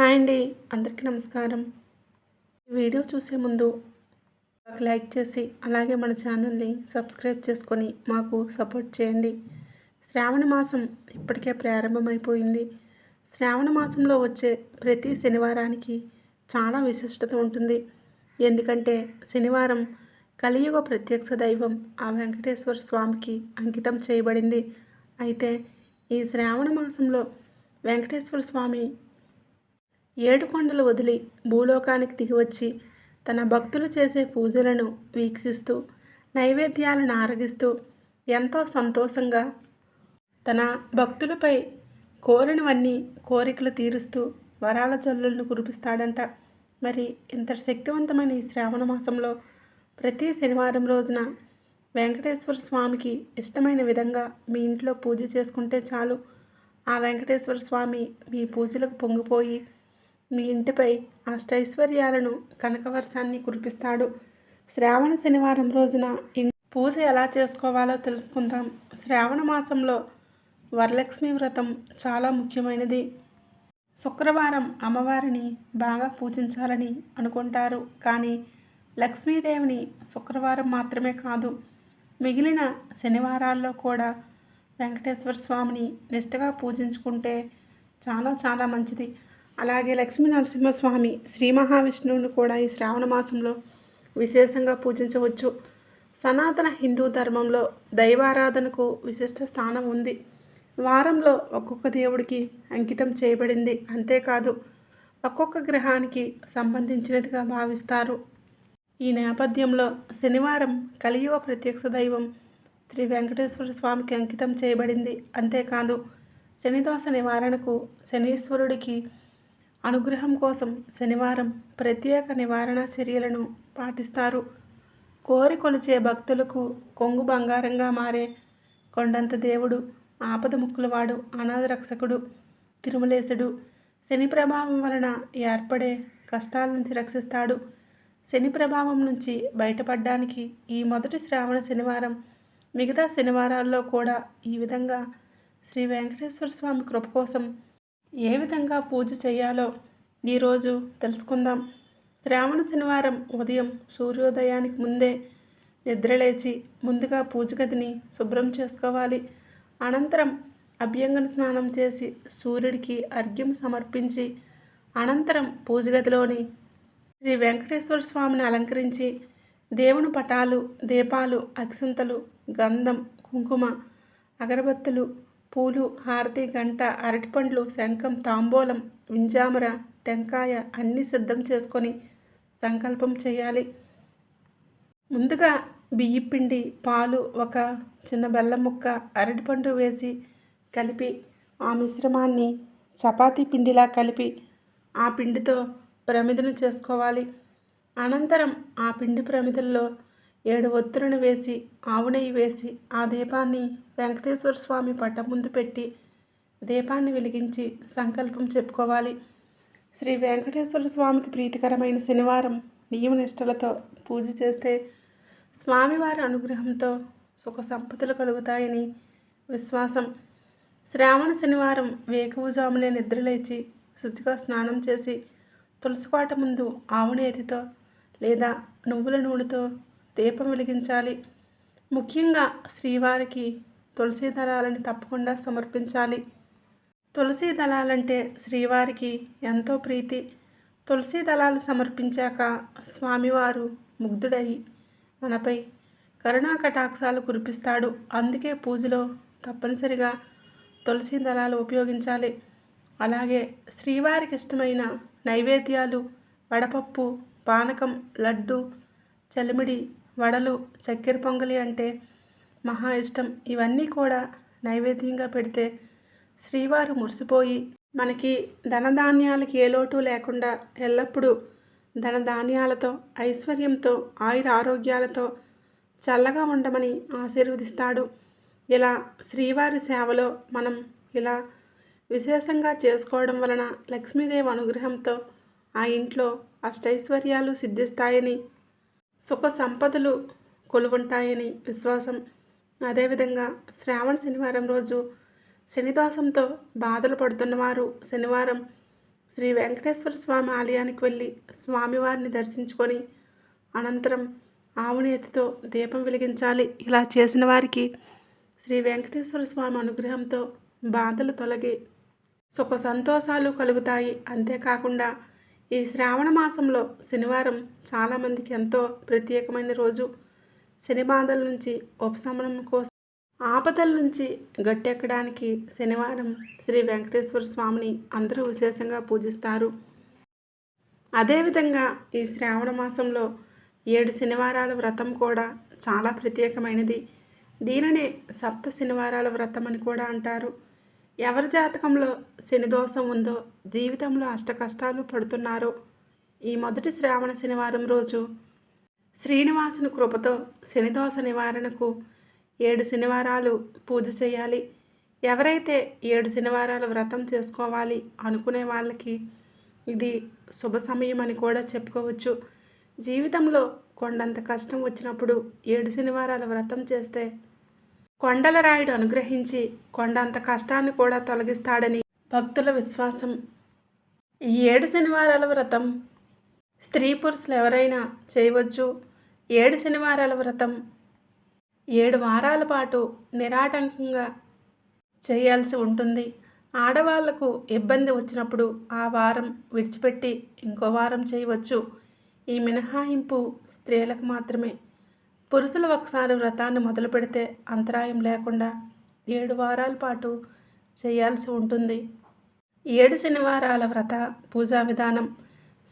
Hi అండి అందరికీ నమస్కారం. వీడియో చూసే ముందు ఒక లైక్ చేసి అలాగే మన ఛానల్ని సబ్స్క్రైబ్ చేసుకొని మాకు సపోర్ట్ చేయండి. శ్రావణ మాసం ఇప్పటికే ప్రారంభమైపోయింది. శ్రావణ మాసంలో వచ్చే ప్రతి శనివారానికి చాలా విశిష్టత ఉంటుంది. ఎందుకంటే శనివారం కలియుగ ప్రత్యక్ష దైవం ఆ వెంకటేశ్వర స్వామికి అంకితం చేయబడింది. అయితే ఈ శ్రావణ మాసంలో వెంకటేశ్వర స్వామి ఏడు కొండలు వదిలి భూలోకానికి దిగివచ్చి తన భక్తులు చేసే పూజలను వీక్షిస్తూ నైవేద్యాలను ఆరగిస్తూ ఎంతో సంతోషంగా తన భక్తులపై కోరినవన్నీ కోరికలు తీరుస్తూ వరాల జల్లులను కురిపిస్తాడంట. మరి ఇంత శక్తివంతమైన ఈ శ్రావణ మాసంలో ప్రతి శనివారం రోజున వెంకటేశ్వర స్వామికి ఇష్టమైన విధంగా మీ ఇంట్లో పూజ చేసుకుంటే చాలు. ఆ వెంకటేశ్వర స్వామి మీ పూజలకు పొంగిపోయి మీ ఇంటిపై అష్టైశ్వర్యాలను కనకవర్షాన్ని కురిపిస్తాడు. శ్రావణ శనివారం రోజున పూజ ఎలా చేసుకోవాలో తెలుసుకుందాం. శ్రావణ మాసంలో వరలక్ష్మి వ్రతం చాలా ముఖ్యమైనది. శుక్రవారం అమ్మవారిని బాగా పూజించాలని అనుకుంటారు. కానీ లక్ష్మీదేవిని శుక్రవారం మాత్రమే కాదు మిగిలిన శనివారాల్లో కూడా వెంకటేశ్వర స్వామిని నిష్టగా పూజించుకుంటే చాలా చాలా మంచిది. అలాగే లక్ష్మీ నరసింహస్వామి శ్రీ మహావిష్ణువుని కూడా ఈ శ్రావణ మాసంలో విశేషంగా పూజించవచ్చు. సనాతన హిందూ ధర్మంలో దైవారాధనకు విశిష్ట స్థానం ఉంది. వారంలో ఒక్కొక్క దేవుడికి అంకితం చేయబడింది. అంతేకాదు ఒక్కొక్క గ్రహానికి సంబంధించినదిగా భావిస్తారు. ఈ నేపథ్యంలో శనివారం కలియుగ ప్రత్యక్ష దైవం శ్రీ వెంకటేశ్వర స్వామికి అంకితం చేయబడింది. అంతేకాదు శనిదోష నివారణకు శనీశ్వరుడికి అనుగ్రహం కోసం శనివారం ప్రత్యేక నివారణ చర్యలను పాటిస్తారు. కోరికొలిచే భక్తులకు కొంగు బంగారంగా మారే కొండంత దేవుడు ఆపద ముక్కులవాడు అనాథ రక్షకుడు తిరుమలేశుడు. శని ప్రభావం వలన ఏర్పడే కష్టాల నుంచి రక్షిస్తాడు. శని ప్రభావం నుంచి బయటపడడానికి ఈ మొదటి శ్రావణ శనివారం మిగతా శనివారాల్లో కూడా ఈ విధంగా శ్రీ వెంకటేశ్వర స్వామి కృప కోసం ఏ విధంగా పూజ చేయాలో ఈరోజు తెలుసుకుందాం. శ్రావణ శనివారం ఉదయం సూర్యోదయానికి ముందే నిద్రలేచి ముందుగా పూజ గదిని శుభ్రం చేసుకోవాలి. అనంతరం అభ్యంగన స్నానం చేసి సూర్యుడికి అర్ఘ్యం సమర్పించి అనంతరం పూజ గదిలోని శ్రీ వెంకటేశ్వర స్వామిని అలంకరించి దేవుని పటాలు దీపాలు అక్షంతలు గంధం కుంకుమ అగరబత్తులు పూలు హారతి గంట అరటిపండ్లు శంఖం తాంబూలం వింజామర టెంకాయ అన్నీ సిద్ధం చేసుకొని సంకల్పం చేయాలి. ముందుగా బియ్యపిండి పాలు ఒక చిన్న బెల్లం ముక్క అరటిపండు వేసి కలిపి ఆ మిశ్రమాన్ని చపాతీ పిండిలా కలిపి ఆ పిండితో ప్రమిదను చేసుకోవాలి. అనంతరం ఆ పిండి ప్రమిదల్లో ఏడు ఒత్తులను వేసి ఆవు నెయ్యి వేసి ఆ దీపాన్ని వెంకటేశ్వర స్వామి పట్ట ముందు పెట్టి దీపాన్ని వెలిగించి సంకల్పం చెప్పుకోవాలి. శ్రీ వెంకటేశ్వర స్వామికి ప్రీతికరమైన శనివారం నియమ నిష్టలతో పూజ చేస్తే స్వామివారి అనుగ్రహంతో సుఖ సంపదలు కలుగుతాయని విశ్వాసం. శ్రావణ శనివారం వేకువజామునే నిద్రలేచి శుచిగా స్నానం చేసి తులసిపాట ముందు ఆవు నేతితో లేదా నువ్వుల నూనెతో దీపం వెలిగించాలి. ముఖ్యంగా శ్రీవారికి తులసి దళాలని తప్పకుండా సమర్పించాలి. తులసి దళాలంటే శ్రీవారికి ఎంతో ప్రీతి. తులసి దళాలు సమర్పించాక స్వామివారు ముగ్ధుడై మనపై కరుణా కటాక్షాలు కురిపిస్తాడు. అందుకే పూజలో తప్పనిసరిగా తులసి దళాలు ఉపయోగించాలి. అలాగే శ్రీవారికి ఇష్టమైన నైవేద్యాలు వడపప్పు పానకం లడ్డు చలిమిడి వడలు చక్కెర పొంగలి అంటే మహా ఇష్టం. ఇవన్నీ కూడా నైవేద్యంగా పెడితే శ్రీవారు మురిసిపోయి మనకి ధనధాన్యాలకి ఏ లోటు లేకుండా ఎల్లప్పుడూ ధనధాన్యాలతో ఐశ్వర్యంతో ఆయుర ఆరోగ్యాలతో చల్లగా ఉండమని ఆశీర్వదిస్తాడు. ఇలా శ్రీవారి సేవలో మనం ఇలా విశేషంగా చేసుకోవడం వలన లక్ష్మీదేవి అనుగ్రహంతో ఆ ఇంట్లో అష్టైశ్వర్యాలు సిద్ధిస్తాయని సుఖ సంపదలు కొలువుంటాయని విశ్వాసం. అదేవిధంగా శ్రావణ శనివారం రోజు శనిదోషంతో బాధలు పడుతున్నవారు శనివారం శ్రీ వెంకటేశ్వర స్వామి ఆలయానికి వెళ్ళి స్వామివారిని దర్శించుకొని అనంతరం ఆవునేతితో దీపం వెలిగించాలి. ఇలా చేసిన వారికి శ్రీ వెంకటేశ్వర స్వామి అనుగ్రహంతో బాధలు తొలగి సుఖ సంతోషాలు కలుగుతాయి. అంతేకాకుండా ఈ శ్రావణ మాసంలో శనివారం చాలామందికి ఎంతో ప్రత్యేకమైన రోజు. శని బాధల నుంచి ఉపశమనం కోసం ఆపదల నుంచి గట్టెక్కడానికి శనివారం శ్రీ వెంకటేశ్వర స్వామిని అందరూ విశేషంగా పూజిస్తారు. అదేవిధంగా ఈ శ్రావణ మాసంలో ఏడు శనివారాల వ్రతం కూడా చాలా ప్రత్యేకమైనది. దీనినే సప్త శనివారాల వ్రతం అని కూడా అంటారు. ఎవరి జాతకంలో శని దోషం ఉందో జీవితంలో అష్ట కష్టాలు పడుతున్నారో ఈ మొదటి శ్రావణ శనివారం రోజు శ్రీనివాసుని కృపతో శనిదోష నివారణకు ఏడు శనివారాలు పూజ చేయాలి. ఎవరైతే ఏడు శనివారాలు వ్రతం చేసుకోవాలి అనుకునే వాళ్ళకి ఇది శుభ సమయం అని కూడా చెప్పుకోవచ్చు. జీవితంలో కొండంత కష్టం వచ్చినప్పుడు ఏడు శనివారాల వ్రతం చేస్తే కొండల రాయుడు అనుగ్రహించి కొండంత కష్టాన్ని కూడా తొలగిస్తాడని భక్తుల విశ్వాసం. ఈ ఏడు శనివారాల వ్రతం స్త్రీ పురుషులు ఎవరైనా చేయవచ్చు. ఏడు శనివారాల వ్రతం ఏడు వారాల పాటు నిరాటంకంగా చేయాల్సి ఉంటుంది. ఆడవాళ్ళకు ఇబ్బంది వచ్చినప్పుడు ఆ వారం విడిచిపెట్టి ఇంకో వారం చేయవచ్చు. ఈ మినహాయింపు స్త్రీలకు మాత్రమే. పురుషులు ఒకసారి వ్రతాన్ని మొదలు పెడితే అంతరాయం లేకుండా ఏడు వారాల పాటు చేయాల్సి ఉంటుంది. ఏడు శనివారాల వ్రత పూజా విధానం.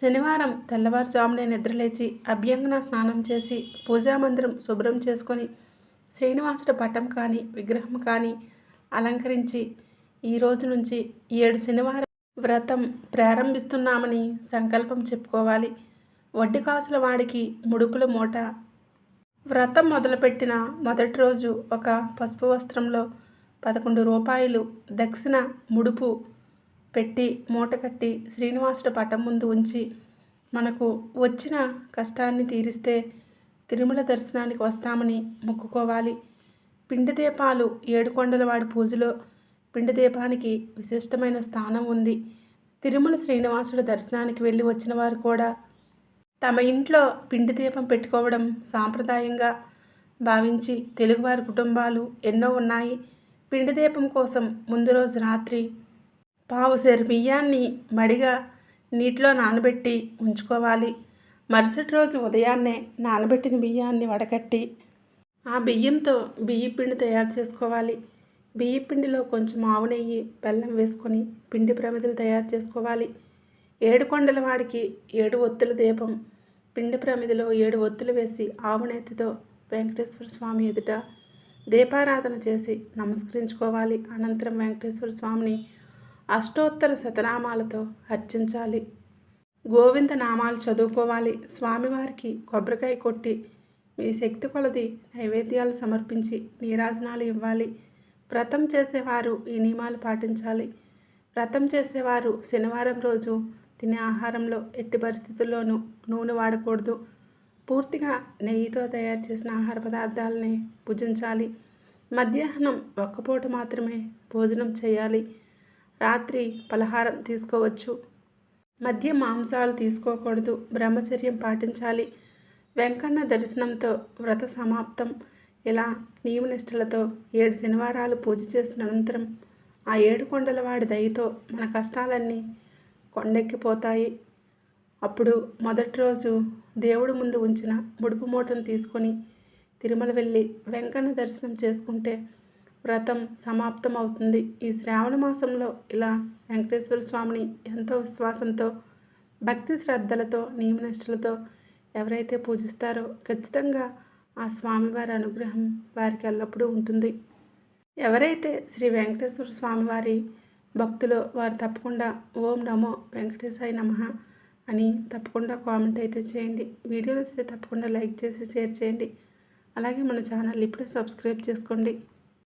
శనివారం తెల్లవారుజామునే నిద్రలేచి అభ్యంగన స్నానం చేసి పూజా మందిరం శుభ్రం చేసుకొని శ్రీనివాసుడు పటం కానీ విగ్రహం కానీ అలంకరించి ఈ రోజు నుంచి ఏడు శనివారం వ్రతం ప్రారంభిస్తున్నామని సంకల్పం చెప్పుకోవాలి. వడ్డీ కాసుల వాడికి ముడుపుల మూట వ్రతం మొదలుపెట్టిన మొదటి రోజు ఒక పసుపు వస్త్రంలో పదకొండు రూపాయలు దక్షిణ ముడుపు పెట్టి మూట కట్టి శ్రీనివాసుడు పటం ముందు ఉంచి మనకు వచ్చిన కష్టాన్ని తీరిస్తే తిరుమల దర్శనానికి వస్తామని మొక్కుకోవాలి. పిండి దీపాలు ఏడుకొండలవాడి పూజలో పిండి దీపానికి విశిష్టమైన స్థానం ఉంది. తిరుమల శ్రీనివాసుడు దర్శనానికి వెళ్ళి వచ్చిన వారు కూడా తమ ఇంట్లో పిండి దీపం పెట్టుకోవడం సాంప్రదాయంగా భావించి తెలుగువారి కుటుంబాలు ఎన్నో ఉన్నాయి. పిండి దీపం కోసం ముందు రోజు రాత్రి పావు సేరు బియ్యాన్ని మడిగా నీటిలో నానబెట్టి ఉంచుకోవాలి. మరుసటి రోజు ఉదయాన్నే నానబెట్టిన బియ్యాన్ని వడకట్టి ఆ బియ్యంతో బియ్య పిండి తయారు చేసుకోవాలి. బియ్య పిండిలో కొంచెం ఆవు నెయ్యి బెల్లం వేసుకొని పిండి ప్రమిదలు తయారు చేసుకోవాలి. ఏడు కొండల వాడికి ఏడు ఒత్తుల దీపం. పిండి ప్రమిదిలో ఏడు ఒత్తులు వేసి ఆవునేతితో వెంకటేశ్వర స్వామి ఎదుట దీపారాధన చేసి నమస్కరించుకోవాలి. అనంతరం వెంకటేశ్వర స్వామిని అష్టోత్తర శతనామాలతో అర్చించాలి. గోవింద నామాలు చదువుకోవాలి. స్వామివారికి కొబ్బరికాయ కొట్టి మీ శక్తి కొలది నైవేద్యాలు సమర్పించి నీరాజనాలు ఇవ్వాలి. వ్రతం చేసేవారు ఈ నియమాలు పాటించాలి. వ్రతం చేసేవారు శనివారం రోజు తినే ఆహారంలో ఎట్టి పరిస్థితుల్లోనూ నూనె వాడకూడదు. పూర్తిగా నెయ్యితో తయారు చేసిన ఆహార పదార్థాలని భుజించాలి. మధ్యాహ్నం ఒక్కపూట మాత్రమే భోజనం చేయాలి. రాత్రి పలహారం తీసుకోవచ్చు. మధ్య మాంసాలు తీసుకోకూడదు. బ్రహ్మచర్యం పాటించాలి. వెంకన్న దర్శనంతో వ్రత సమాప్తం. ఇలా నియమనిష్టలతో ఏడు శనివారాలు పూజ చేసిన అనంతరం ఆ ఏడు కొండల వాడి దయతో మన కష్టాలన్నీ కొండెక్కిపోతాయి. అప్పుడు మొదటి రోజు దేవుడు ముందు ఉంచిన ముడుపు మూటను తీసుకొని తిరుమల వెళ్ళి వెంకన్న దర్శనం చేసుకుంటే వ్రతం సమాప్తం అవుతుంది ఈ శ్రావణ మాసంలో ఇలా వెంకటేశ్వర స్వామిని ఎంతో విశ్వాసంతో భక్తి శ్రద్ధలతో నియమనిష్టలతో ఎవరైతే పూజిస్తారో ఖచ్చితంగా ఆ స్వామివారి అనుగ్రహం వారికి ఎల్లప్పుడూ ఉంటుంది. ఎవరైతే శ్రీ వెంకటేశ్వర స్వామివారి భక్తులు వారు తప్పకుండా ఓం నమో వెంకటేశాయ నమ అని తప్పకుండా కామెంట్ అయితే చేయండి. వీడియోలు వస్తే తప్పకుండా లైక్ చేసి షేర్ చేయండి. అలాగే మన ఛానల్ ఇప్పుడే సబ్స్క్రైబ్ చేసుకోండి.